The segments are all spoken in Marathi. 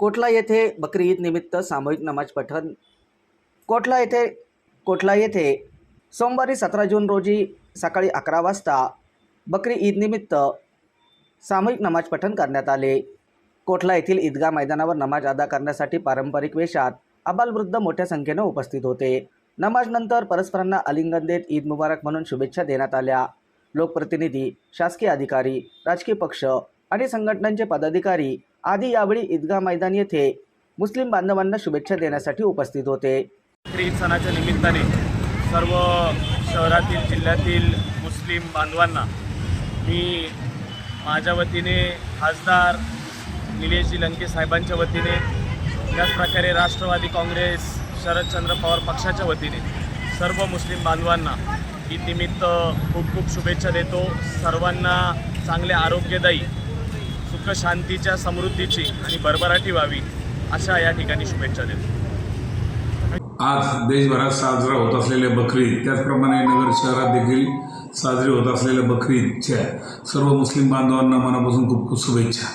कोटला येथे बकरी ईद निमित्त सामूहिक नमाज पठण. कोटला येथे कोटला येथे सोमवारी सतरा जून रोजी सकाळी अकरा वाजता बकरी ईदनिमित्त सामूहिक नमाज पठण करण्यात आले. कोटला येथील ईदगाह मैदानावर नमाज अदा करण्यासाठी पारंपरिक वेशात अबालवृद्ध मोठ्या संख्येनं उपस्थित होते. नमाजनंतर परस्परांना आलिंगन देत ईद मुबारक म्हणून शुभेच्छा देण्यात आल्या. लोकप्रतिनिधी शासकीय अधिकारी राजकीय पक्ष आणि संघटनांचे पदाधिकारी आदी यावेळी ईदगाह मैदान येथे मुस्लिम बांधवांना शुभेच्छा देण्यासाठी उपस्थित होते. ईद सणाच्या निमित्ताने सर्व शहरातील जिल्ह्यातील मुस्लिम बांधवांना मी माझ्या वतीने खासदार निलेशजी लंके साहेबांच्या वतीने त्याचप्रकारे राष्ट्रवादी काँग्रेस शरदचंद्र पवार पक्षाच्या वतीने सर्व मुस्लिम बांधवांना ईदनिमित्त खूप खूप शुभेच्छा देतो. सर्वांना चांगले आरोग्यदायी सुख शांतीच्या समृद्धीची आणि भरभराटी व्हावी अशा या ठिकाणी शुभेच्छा देतो. आज देशभरात साजरा होत असलेल्या बकरी त्याचप्रमाणे नगर शहरात देखील साजरी होत असलेल्या बकरीदच्या सर्व मुस्लिम बांधवांना मनापासून खूप खूप शुभेच्छा.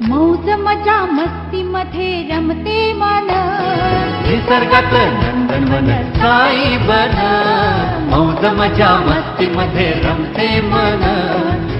मौज मजा मस्ती मध्ये रमते मन. निसर्गात नंदनवन साई बन. मौज मजा मस्ती मध्ये रमते मन.